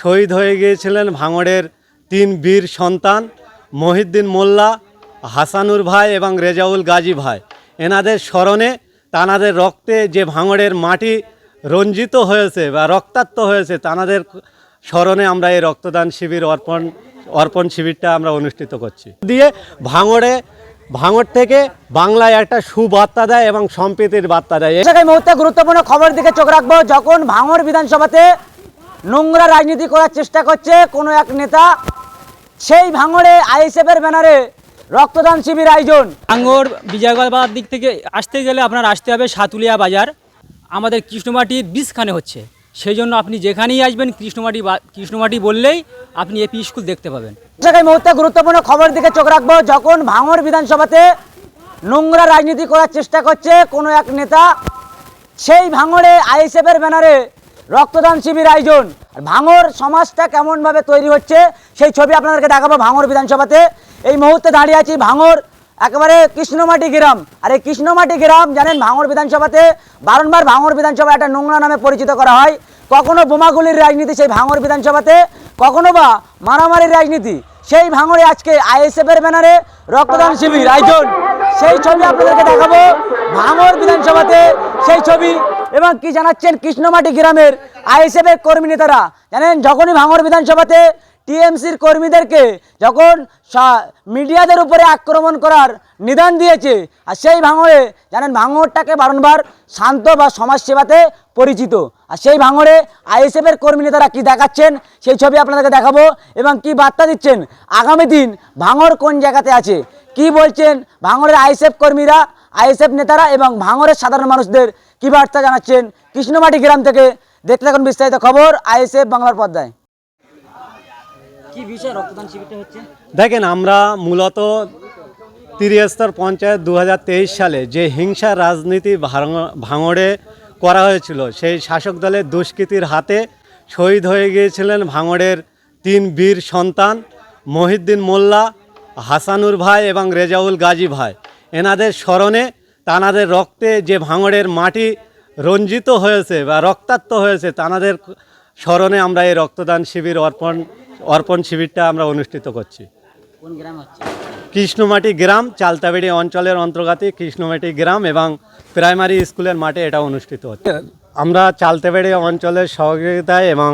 শহীদ হয়ে গিয়েছিলেন ভাঙড়ের তিন বীর সন্তান মহিউদ্দিন মোল্লা, হাসানুর ভাই এবং রেজাউল গাজী ভাই। এনাদের স্মরণে তানাদের রক্তে যে ভাঙড়ের মাটি রঞ্জিত হয়েছে বা রক্তাক্ত হয়েছে, তানাদের স্মরণে আমরা এই রক্তদান শিবির অর্পণ অর্পণ শিবিরটা আমরা অনুষ্ঠিত করছি। দিয়ে ভাঙড়ে, ভাঙড় থেকে বাংলায় একটা সুবার্তা দেয় এবং সম্প্রীতির বার্তা দেয়। এই মুহূর্তে গুরুত্বপূর্ণ খবর দিকে চোখ রাখব। যখন ভাঙড় বিধানসভাতে নোংরা রাজনীতি করার চেষ্টা করছে কোনো এক নেতা। সেই ভাঙড়ে আইএসএফের ব্যানারে রক্তদান শিবির আয়োজন। আঙ্গর বিজয়গড় দিক থেকে আসতে গেলে আপনার আসতে হবে সাতুলিয়া বাজার। আমাদের কৃষ্ণমাটির বিষখানে হচ্ছে। সেই জন্য আপনি যেখানেই আসবেন কৃষ্ণমাটি কৃষ্ণমাটি বললেই আপনি এপি স্কুল দেখতে পাবেন। এই মুহূর্তে গুরুত্বপূর্ণ খবর দিকে চোখ রাখব। যখন ভাঙড় বিধানসভাতে নোংরা রাজনীতি করার চেষ্টা করছে কোনো এক নেতা সেই ভাঙড়ে আইএসএফের ব্যানারে রক্তদান শিবির আয়োজন। ভাঙড় সমাজটা কেমনভাবে তৈরি হচ্ছে, সেই ছবি আপনাদেরকে দেখাবো ভাঙর বিধানসভাতে। এই মুহূর্তে দাঁড়িয়ে আছি ভাঙর, একেবারে কৃষ্ণমাটি গ্রাম। আর এই কৃষ্ণমাটি গ্রাম, জানেন, ভাঙর বিধানসভাতে বারংবার ভাঙর বিধানসভা একটা নোংরা নামে পরিচিত করা হয়। কখনো বোমাগুলির রাজনীতি সেই ভাঙর বিধানসভাতে, কখনো বা মারামারির রাজনীতি। সেই ভাঙরে আজকে আইএসএফের ব্যানারে রক্তদান শিবির, আয়োজন। সেই ছবি আপনাদেরকে দেখাবো। ভাঙর বিধানসভাতে সেই ছবি এবং কি জানাচ্ছেন কৃষ্ণমাটি গ্রামের আইএসএফের কর্মী নেতারা? জানেন, যখনই ভাঙড় বিধানসভাতে টিএমসির কর্মীদেরকে যখন মিডিয়াদের উপরে আক্রমণ করার নিদান দিয়েছে, আর সেই ভাঙড়ে, জানেন, ভাঙড়টাকে বারংবার শান্ত বা সমাজসেবাতে পরিচিত। আর সেই ভাঙড়ে আইএসএফের কর্মী নেতারা কী দেখাচ্ছেন, সেই ছবি আপনাদেরকে দেখাবো এবং কি বার্তা দিচ্ছেন, আগামী দিন ভাঙড় কোন জায়গাতে আছে? কি বলছেন ভাঙড়ের আইএসএফ কর্মীরা? আইএসএফ নেতারা এবং ভাঙড়ের সাধারণ মানুষদের কি বার্তা জানাচ্ছেন? কৃষ্ণমাটি গ্রাম থেকে দেখতে থাকুন বিস্তারিত খবর আইএসএফ বাংলার পর্দায়। কি বিষয় রক্তদান শিবিরটা হচ্ছে? দেখেন আমরা মূলত তিরিস্তর পঞ্চায়েত দু হাজার তেইশ সালে যে হিংসা রাজনীতি ভাঙ- ভাঙড়ে করা হয়েছিল সেই শাসক দলের দুষ্কৃতির হাতে শহীদ হয়ে গিয়েছিলেন ভাঙড়ের তিন বীর সন্তান মহিউদ্দিন মোল্লা হাসানুর ভাই এবং রেজাউল গাজী ভাই। এনাদের স্মরণে তানাদের রক্তে যে ভাঙড়ের মাটি রঞ্জিত হয়েছে বা রক্তাক্ত হয়েছে তানাদের স্মরণে আমরা এই রক্তদান শিবির অর্পণ অর্পণ শিবিরটা আমরা অনুষ্ঠিত করছি। কৃষ্ণমাটি গ্রাম চালতাবেড়ি অঞ্চলের অন্তর্গত কৃষ্ণমাটি গ্রাম এবং প্রাইমারি স্কুলের মাঠে এটা অনুষ্ঠিত হচ্ছে। আমরা চালতাবেড়ি অঞ্চলের সহযোগিতায় এবং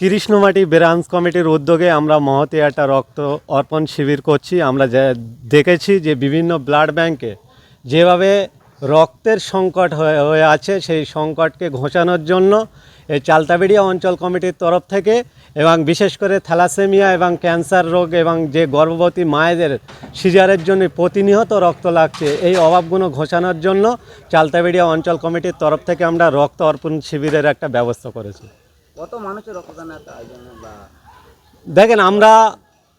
কৃষ্ণমাটি ব্রাঞ্চ কমিটির উদ্যোগে আমরা মহতি একটা রক্ত অর্পণ শিবির করছি। আমরা দেখেছি যে বিভিন্ন ব্লাড ব্যাংকে যেভাবে রক্তের সংকট হয়ে হয়ে আছে, সেই সংকটকে ঘোষানোর জন্য এই চালতাবেড়িয়া অঞ্চল কমিটির তরফ থেকে এবং বিশেষ করে থ্যালাসেমিয়া এবং ক্যান্সার রোগ এবং যে গর্ভবতী মায়েদের সিজারের জন্য প্রতিনিয়ত রক্ত লাগছে, এই অভাবগুলো ঘোষানোর জন্য চালতাবেড়িয়া অঞ্চল কমিটির তরফ থেকে আমরা রক্ত অর্পণ শিবিরের একটা ব্যবস্থা করেছি। কত মানুষের রক্তদান আয়োজন বা দেখেন, আমরা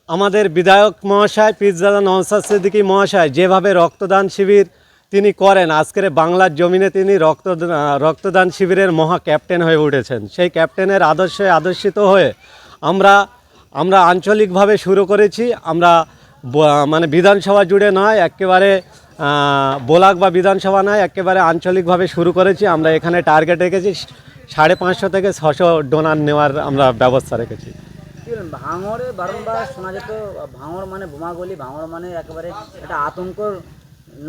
আমাদের বিধায়ক মহাশয়, পিরজাদা নওসাদ সিদ্দিকী মহাশয় যেভাবে রক্তদান শিবির তিনি করেন, আজকের বাংলার জমিনে তিনি রক্ত রক্তদান শিবিরের মহা ক্যাপ্টেন হয়ে উঠেছেন। সেই ক্যাপ্টেনের আদর্শে আদর্শিত হয়ে আমরা আমরা আঞ্চলিকভাবে শুরু করেছি। আমরা মানে বিধানসভা জুড়ে নয়, একেবারে বোলাক বা বিধানসভা নয়, একেবারে আঞ্চলিকভাবে শুরু করেছি। আমরা এখানে টার্গেট রেখেছি। সাড়ে পাঁচশো থেকে ছশো ডোনার নেওয়ার আমরা ব্যবস্থা রেখেছি। ভাঙড়ে বারংবার শোনা যেত, ভাঙড় মানে বোমাগলি, ভাঙড় মানে একেবারে একটা আতঙ্কর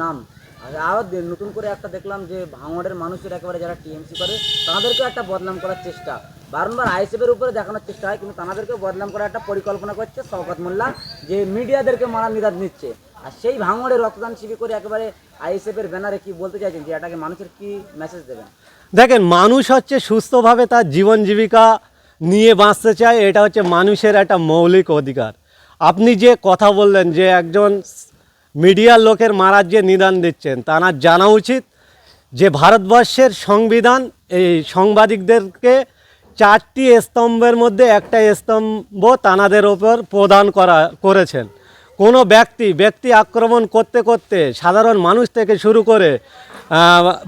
নাম। আর আরও নতুন করে একটা দেখলাম যে ভাঙড়ের মানুষের একেবারে যারা টিএমসি করে, তাদেরকেও একটা বদনাম করার চেষ্টা। বারংবার আইএসএফের উপরে দেখানোর চেষ্টা হয়, কিন্তু তাদেরকেও বদনাম করার একটা পরিকল্পনা করছে শওকত মোল্লা, যে মিডিয়াদেরকে মারা নিদাদ নিচ্ছে। আর সেই ভাঙড়ে রক্তদান শিবির করে একেবারে আইএসএফের ব্যানারে কি বলতে চাইছেন যে এটাকে মানুষের কি মেসেজ দেবেন? দেখেন, মানুষ হচ্ছে সুস্থভাবে তার জীবন জীবিকা নিয়ে বাঁচতে চায়, এটা হচ্ছে মানুষের একটা মৌলিক অধিকার। আপনি যে কথা বললেন যে একজন মিডিয়ার লোকের মারার যে নিদান দিচ্ছেন তার জানা উচিত যে ভারতবর্ষের সংবিধান, এই সাংবাদিকদেরকে চারটি স্তম্ভের মধ্যে একটা স্তম্ভ তানাদের ওপর প্রদান করা করেছেন। কোনো ব্যক্তি ব্যক্তি আক্রমণ করতে করতে সাধারণ মানুষ থেকে শুরু করে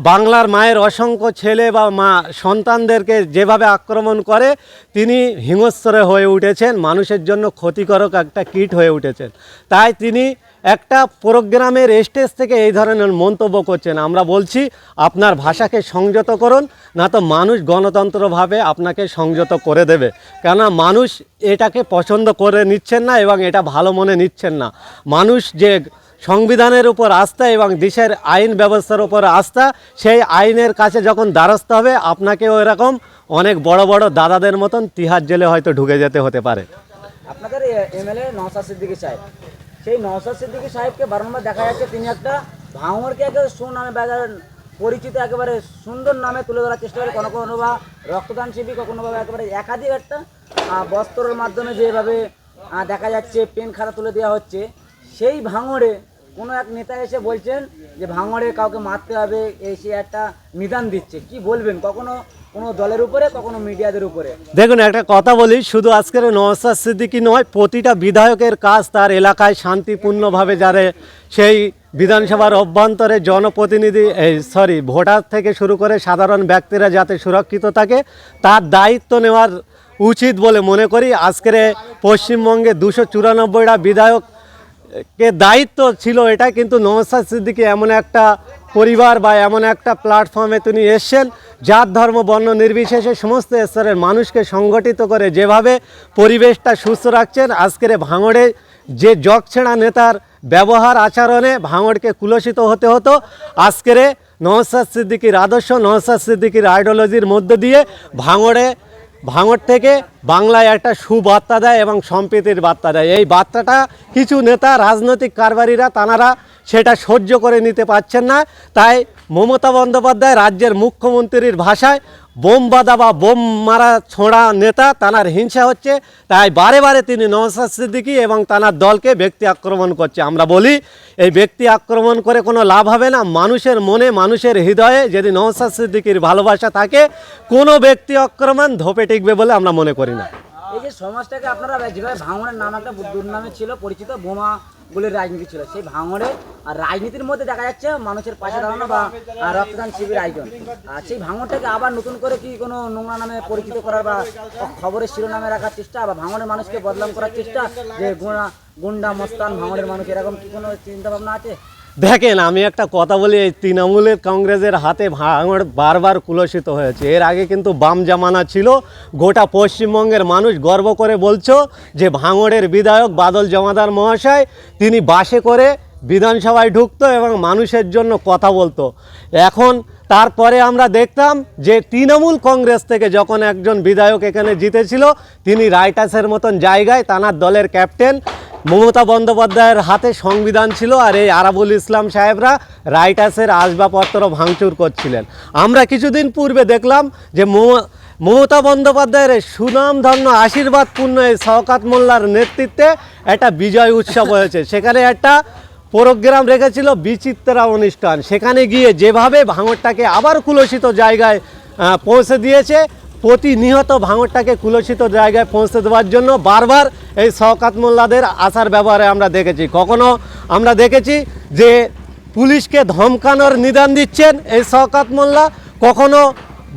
বাংলার মায়ের অসংখ্য ছেলে বা মা সন্তানদেরকে যেভাবে আক্রমণ করে, তিনি হিংস্র হয়ে উঠেছেন, মানুষের জন্য ক্ষতিকারক একটা কীট হয়ে উঠেছেন। তাই তিনি একটা প্রোগ্রামের স্টেজ থেকে এই ধরনের মন্তব্য করছেন। আমরা বলছি, আপনার ভাষাকে সংযত করুন না তো মানুষ গণতন্ত্রভাবে আপনাকে সংযত করে দেবে। কেননা মানুষ এটাকে পছন্দ করে নিচ্ছেন না এবং এটা ভালো মনে নিচ্ছেন না। মানুষ যে সংবিধানের উপর আস্থা এবং দেশের আইন ব্যবস্থার উপর আস্থা, সেই আইনের কাছে যখন দ্বারস্থ হবে, আপনাকেও এরকম অনেক বড় বড় দাদাদের মতন তিহার জেলে হয়তো ঢুকে যেতে হতে পারে। আপনাদের এমএলএ সেই নওসাদ সিদ্দিকী সাহেবকে বারংবার দেখা যাচ্ছে। তিনি একটা ভাঙরকে একেবারে সুনামে বাজার, পরিচিত একেবারে সুন্দর নামে তুলে ধরার চেষ্টা করে। কোনো কোনো বা রক্তদান শিবির, কখনো বা একেবারে একাধিক একটা বস্ত্রর মাধ্যমে যেভাবে দেখা যাচ্ছে পেন খাতা তুলে দেওয়া হচ্ছে। সেই ভাঙড়ে কোনো এক নেতা এসে বলছেন যে, ভাঙড়ে কাউকে মারতে হবে, এসে একটা নিদান দিচ্ছে। কি বলবেন? কখনো কোনো দলের উপরে দেখুন, একটা কথা বলি, শুধু আজকের নওসাদ সিদ্দিকি নয়, প্রতিটা বিধায়কের কাজ তার এলাকায় শান্তিপূর্ণভাবে যারে সেই বিধানসভার অভ্যন্তরে জনপ্রতিনিধি, এই সরি ভোটার থেকে শুরু করে সাধারণ ব্যক্তিরা যাতে সুরক্ষিত থাকে, তার দায়িত্ব নেওয়ার উচিত বলে মনে করি। আজকের পশ্চিমবঙ্গে দুশো চুরানব্বইটা বিধায়ক কে দায়িত্ব ছিল এটা কিন্তু নওসাদ সিদ্দিকী এমন একটা পরিবার বা এমন একটা প্ল্যাটফর্মে তিনি এসছেন। জাত, ধর্ম, বর্ণ নির্বিশেষে সমস্ত স্তরের মানুষকে সংগঠিত করে যেভাবে পরিবেশটা সুস্থ রাখছেন, আজকের ভাঙড়ে যে জগছেড়া নেতার ব্যবহার, আচরণে ভাঙড়কে কুলসিত হতে হতো, আজকের নওসাদ সিদ্দিকীর আদর্শ, নওসাদ সিদ্দিকীর আইডিওলজির মধ্য দিয়ে ভাঙড়ে, ভাঙড় থেকে বাংলায় একটা সুবার্তা দেয় এবং সম্প্রীতির বার্তা দেয়। এই বার্তাটা কিছু নেতা, রাজনৈতিক কারবারিরা তানারা সেটা সহ্য করে নিতে পারছেন না। তাই মমতা বন্দ্যোপাধ্যায় রাজ্যের মুখ্যমন্ত্রীর ভাষায় বোম বাদা বা বোম মারা ছোঁড়া নেতা তানার হিংসা হচ্ছে। তাই বারে বারে তিনি নওসাদ সিদ্দিকী এবং তানার দলকে ব্যক্তি আক্রমণ করছে। আমরা বলি, এই ব্যক্তি আক্রমণ করে কোনো লাভ হবে না। মানুষের মনে, মানুষের হৃদয়ে যদি নওসাদ সিদ্দিকীর ভালোবাসা থাকে, কোনো ব্যক্তি আক্রমণ ধোপে টিকবে বলে আমরা মনে করি না। এই যে সমাজটাকে আপনারা ভাঙড়ের নাম একটা দুর্নামে ছিল, পরিচিত বোমা গুলির রাজনীতি ছিল। সেই ভাঙড়ে আর রাজনীতির মধ্যে দেখা যাচ্ছে মানুষের পাশে দাঁড়ানো বা রক্তদান শিবির আয়োজন। আর সেই ভাঙড়টাকে আবার নতুন করে কি কোনো নোংরা নামে পরিচিত করার বা খবরের শিরোনামে রাখার চেষ্টা বা ভাঙড়ের মানুষকে বদনাম করার চেষ্টা যে গুণা গুন্ডা, মস্তান ভাঙড়ের মানুষ, এরকম কি কোনো চিন্তাভাবনা আছে? দেখেন, আমি একটা কথা বলি, এই তৃণমূলের কংগ্রেসের হাতে ভাঙড় বারবার কুলসিত হয়েছে। এর আগে কিন্তু বাম জামানা ছিল, গোটা পশ্চিমবঙ্গের মানুষ গর্ব করে বলছো যে ভাঙড়ের বিধায়ক বাদল জমাদার মহাশয়, তিনি বাসে করে বিধানসভায় ঢুকতো এবং মানুষের জন্য কথা বলতো। এখন তারপরে আমরা দেখতাম যে তৃণমূল কংগ্রেস থেকে যখন একজন বিধায়ক এখানে জিতেছিল, তিনি রাইটাসের মতন জায়গায় তানার দলের ক্যাপ্টেন মমতা বন্দ্যোপাধ্যায়ের হাতে সংবিধান ছিল আর এই আরাবুল ইসলাম সাহেবরা রাইটার্সের আসবাবপত্র ভাঙচুর করছিলেন। আমরা কিছুদিন পূর্বে দেখলাম যে মম- মমতা বন্দ্যোপাধ্যায়ের সুনামধন্য আশীর্বাদপূর্ণ এই শওকাত মোল্লার নেতৃত্বে একটা বিজয় উৎসব হয়েছে। সেখানে একটা প্রোগ্রাম রেখেছিল বিচিত্রা অনুষ্ঠান। সেখানে গিয়ে যেভাবে ভাঙরটাকে আবার কুলসিত জায়গায় পৌঁছে দিয়েছে প্রতিনিয়ত ভাঙরটাকে কুলসিত জায়গায় পৌঁছে দেওয়ার জন্য বারবার এই শওকাত মোল্লাদের আসার ব্যবহারে আমরা দেখেছি। কখনো আমরা দেখেছি যে পুলিশকে ধমকানোর নিদান দিচ্ছেন এই শওকাত মোল্লা, কখনো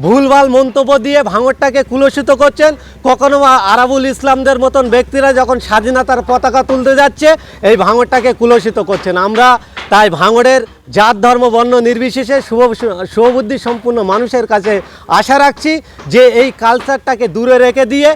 ভুলভাল মন্তব্য দিয়ে ভাঙরটাকে কুলসিত করছেন, কখনো আরাবুল ইসলামদের মতন ব্যক্তিরা যখন স্বাধীনতার পতাকা তুলতে যাচ্ছে, এই ভাঙরটাকে কুলসিত করছেন। আমরা তাই ভাঙড়ের জাত, ধর্ম, বর্ণ নির্বিশেষে শুভ শুভবুদ্ধি সম্পূর্ণ মানুষের কাছে আশা রাখছি যে এই কালচারটাকে দূরে রেখে দিয়ে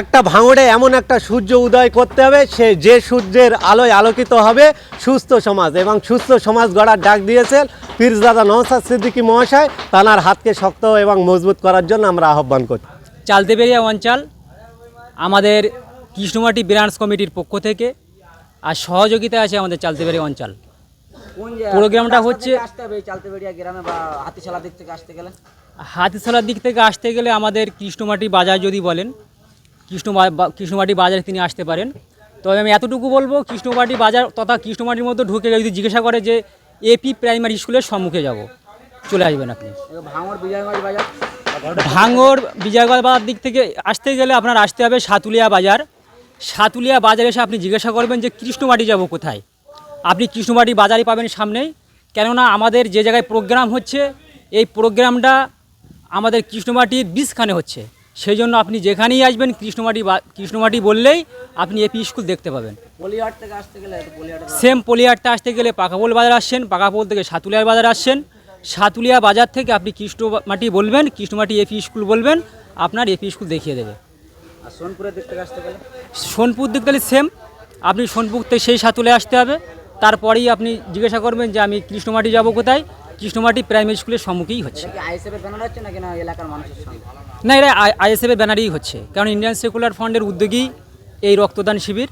একটা ভাঙড়ে এমন একটা সূর্য উদয় করতে হবে, সে যে সূর্যের আলোয় আলোকিত হবে, সুস্থ সমাজ এবং সুস্থ সমাজ গড়ার ডাক দিয়েছেন পীরজাদা নওসাদ সিদ্দিকী মহাশয়। তানার হাতকে শক্ত এবং মজবুত করার জন্য আমরা আহ্বান করছি। চালতেবেরিয়া অঞ্চল, আমাদের কৃষ্ণমাটি ব্রাঞ্চ কমিটির পক্ষ থেকে আর সহযোগিতা আছে আমাদের চালতেবেরিয়া অঞ্চল। প্রোগ্রামটা হচ্ছে- গ্রামে বা হাতিশালা দিক থেকে আসতে গেলে? হাতিশালার দিক থেকে আসতে গেলে আমাদের কৃষ্ণমাটি বাজার যদি বলেন কৃষ্ণ কৃষ্ণমাটি বাজারে তিনি আসতে পারেন। তবে আমি এতটুকু বলব কৃষ্ণমাটি বাজার তথা কৃষ্ণমাটির মধ্যে ঢুকে যদি জিজ্ঞাসা করে যে এপি প্রাইমারি স্কুলের সম্মুখে যাব চলে আসবেন আপনি। এই ভাঙড় বিজয়গঞ্জ বাজার? ভাঙর বিজয়গড় বাজার দিক থেকে আসতে গেলে আপনার আসতে হবে সাতুলিয়া বাজার। সাতুলিয়া বাজারে এসে আপনি জিজ্ঞাসা করবেন যে কৃষ্ণমাটি যাব কোথায়? আপনি কৃষ্ণমাটি বাজারই পাবেন সামনেই কেননা আমাদের যে জায়গায় প্রোগ্রাম হচ্ছে এই প্রোগ্রামটা আমাদের কৃষ্ণমাটির বিষখানে হচ্ছে। সেই জন্য আপনি যেখানেই আসবেন কৃষ্ণমাটি কৃষ্ণমাটি বললেই আপনি এপি স্কুল দেখতে পাবেন। পলিহাট থেকে আসতে গেলে সেম পলিহাটটা আসতে গেলে পাকাপোল বাজার আসছেন পাকাপোল থেকে সাতুলিয়ার বাজার আসছেন। সাতুলিয়া বাজার থেকে আপনি কৃষ্ণমাটি বলবেন কৃষ্ণমাটি এপি স্কুল বলবেন আপনার এপি স্কুল দেখিয়ে দেবে। আর সোনপুরের দিক থেকে আসতে গেলে? সোনপুর দিক তাহলে সেম আপনি সোনপুর থেকে সেই সাতুলে আসতে হবে। তারপরেই আপনি জিজ্ঞাসা করবেন যে আমি কৃষ্ণমাটি যাব কোথায়? কৃষ্ণমাটি প্রাইমারি স্কুলের সম্মুখেই হচ্ছে। না এটা আইএসএফের ব্যানারেই হচ্ছে। কারণ ইন্ডিয়ান সেকুলার ফান্ডের উদ্যোগেই এই রক্তদান শিবির।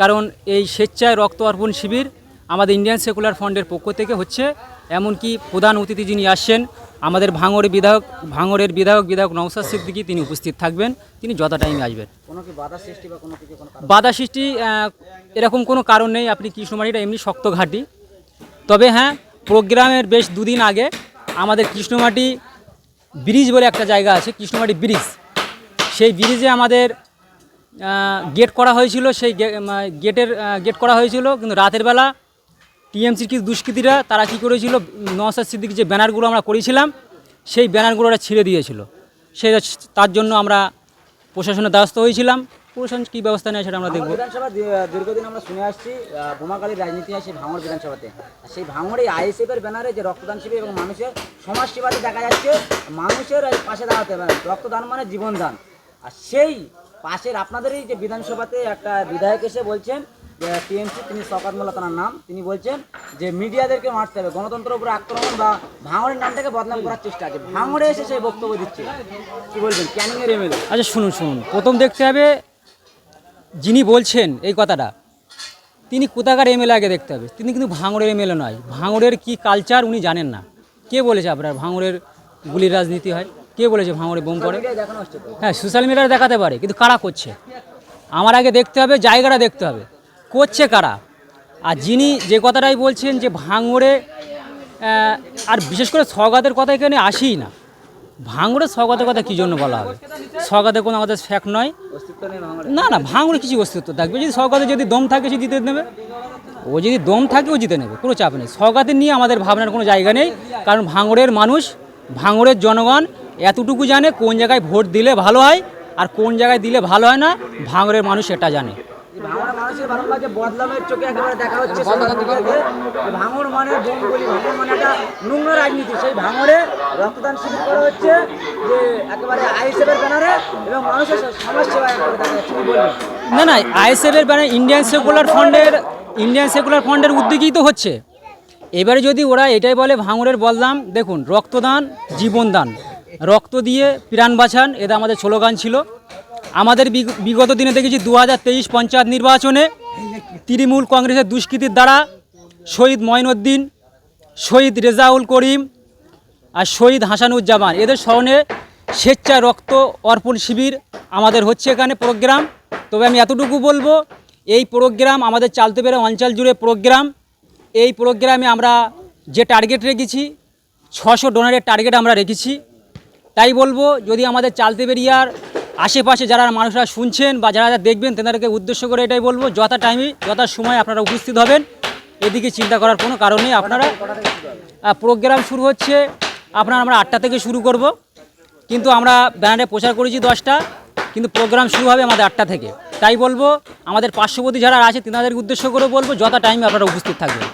কারণ এই স্বেচ্ছায় রক্ত অর্পণ শিবির আমাদের ইন্ডিয়ান সেকুলার ফান্ডের পক্ষ থেকে হচ্ছে। এমনকি প্রধান অতিথি যিনি আসছেন আমাদের ভাঙড়ের বিধায়ক ভাঙড়ের বিধায়ক বিধায়ক নৌসাদ সিদ্দিকি তিনি উপস্থিত থাকবেন। তিনি যথা টাইমে আসবেন। বাধা সৃষ্টি বা কোনো কিছু কোনো কারণ? বাধা সৃষ্টি আহ, এরকম কোনো কারণ নেই। আপনি কৃষ্ণমাটিটা এমনি শক্ত ঘাঁটি। তবে হ্যাঁ প্রোগ্রামের বেশ দুদিন আগে আমাদের কৃষ্ণমাটি ব্রিজ বলে একটা জায়গা আছে কৃষ্ণমাটি ব্রিজ। সেই ব্রিজে আমাদের গেট করা হয়েছিল। সেই গেটের গেট করা হয়েছিল। কিন্তু রাতের বেলা টিএমসির কিছু দুষ্কৃতীরা তারা কী করেছিল? নওসাদ সিদ্দিক যে ব্যানারগুলো আমরা করেছিলাম সেই ব্যানারগুলো ওরা ছিঁড়ে দিয়েছিল। সেই তার জন্য আমরা প্রশাসনের দ্বারস্থ হয়েছিলাম। প্রশাসন কী ব্যবস্থা নেয় সেটা আমরা দেখব। বিধানসভা দীর্ঘদিন আমরা শুনে আসছি আহ, বোমাকালীর রাজনীতি আছে ভাঙড় বিধানসভাতে। সেই ভাঙড়ে আইএসএফের ব্যানারে যে রক্তদান শিবির এবং মানুষের সমাজ সেবাতে দেখা যাচ্ছে মানুষের পাশে দাঁড়াতে হবে রক্তদান মানে জীবনদান। আর সেই পাশের আপনাদেরই যে বিধানসভাতে একটা বিধায়ক এসে বলছেন টিএমসি তিনি শকাত মোল্লা তার নাম তিনি বলছেন যে মিডিয়াদেরকে মারতে হবে গণতন্ত্রের উপরে আক্রমণ বা ভাঙড়ের নামটাকে বদনাম করার চেষ্টা আছে। ভাঙড়ে এসে সেই বক্তব্য দিচ্ছে। কি বলবেন? ক্যানিংয়ের এমএলএ আচ্ছা শুনুন শুনুন। প্রথম দেখতে হবে যিনি বলছেন এই কথাটা তিনি কোথাকার এমএলএ আগে দেখতে হবে? তিনি কিন্তু ভাঙড়ের এমএলএ নয়। ভাঙড়ের কি কালচার উনি জানেন না। কে বলেছে আপনার ভাঙড়ের গুলির রাজনীতি হয়? কে বলেছে ভাঙড়ে বোম তো। হ্যাঁ সোশ্যাল মিডিয়ায় দেখাতে পারে কিন্তু কারা করছে? আমার আগে দেখতে হবে জায়গাটা দেখতে হবে। করছে কারা? আর যিনি যে কথাটাই বলছেন যে ভাঙড়ে আর বিশেষ করে স্বগাতের কথা এখানে আসেই না। ভাঙড়ে স্বগাতের কথা কী জন্য বলা হবে? স্বগাতের কোনো আমাদের ফ্যাক্ট নয়। না না, ভাঙড়ে কিছু অস্তিত্ব থাকবে। যদি সরকারে যদি দম থাকে, সে জিতে নেবে। ও যদি দম থাকে, ও জিতে নেবে, কোনো চাপ নেই। সরকারের নিয়ে আমাদের ভাবনার কোনো জায়গা নেই, কারণ ভাঙড়ের মানুষ, ভাঙড়ের জনগণ এতটুকু জানে কোন জায়গায় ভোট দিলে ভালো হয়, আর কোন জায়গায় দিলে ভালো হয় না, ভাঙড়ের মানুষ এটা জানে। ভাঙড়ের মানুষের বারংবার যে বদলামের চোখে একেবারে দেখা হচ্ছে ভাঙড় মানে ভাঙড় মানে একটা নোংরা রাজনীতি। সেই ভাঙড়ে রক্তদান শিবির করা হচ্ছে যে একেবারে আইএসএফের ব্যানারে এবং মানুষের সমাজ সেবা একেবারে দেখা যাচ্ছে। না না আইএসএফের ব্যানার ইন্ডিয়ান সেকুলার ফান্ডের ইন্ডিয়ান সেকুলার ফান্ডের উদ্যোগেই তো হচ্ছে। এবারে যদি ওরা এটাই বলে ভাঙড়ের বললাম দেখুন রক্তদান জীবনদান। রক্ত দিয়ে প্রাণ বাঁচান এটা আমাদের স্লোগান ছিল। আমাদের বিগ- বিগত দিনে দেখেছি দু হাজার তেইশ পঞ্চায়েত নির্বাচনে তৃণমূল কংগ্রেসের দুষ্কৃতির দ্বারা শহীদ মঈনুদ্দিন শহীদ রেজাউল করিম আর শহীদ হাসানুজ্জামান। এদের স্মরণে স্বেচ্ছায় রক্ত অর্পণ শিবির আমাদের হচ্ছে এখানে প্রোগ্রাম। তবে আমি এতটুকু বলব, এই প্রোগ্রাম আমাদের চালতে পেরে অঞ্চল জুড়ে প্রোগ্রাম। এই প্রোগ্রামে আমরা যে টার্গেট রেখেছি, ছশো ডোনারের টার্গেট আমরা রেখেছি। তাই বলব, যদি আমাদের চালতে বেরিয়ার আশেপাশে যারা মানুষরা শুনছেন বা যারা দেখবেন, তেনাদেরকে উদ্দেশ্য করে এটাই বলব, যথা টাইমে যথা সময় আপনারা উপস্থিত হবেন। এদিকে চিন্তা করার কোনো কারণ নেই। আপনারা প্রোগ্রাম শুরু হচ্ছে, আপনার আমরা আটটা থেকে শুরু করব। কিন্তু আমরা ব্যানারে প্রচার করেছি দশটা, কিন্তু প্রোগ্রাম শুরু হবে আমাদের আটটা থেকে। তাই বলব, আমাদের পার্শ্ববর্তী যারা আছে তেনাদের উদ্দেশ্য করে বলব, যথা টাইমে আপনারা উপস্থিত থাকবেন।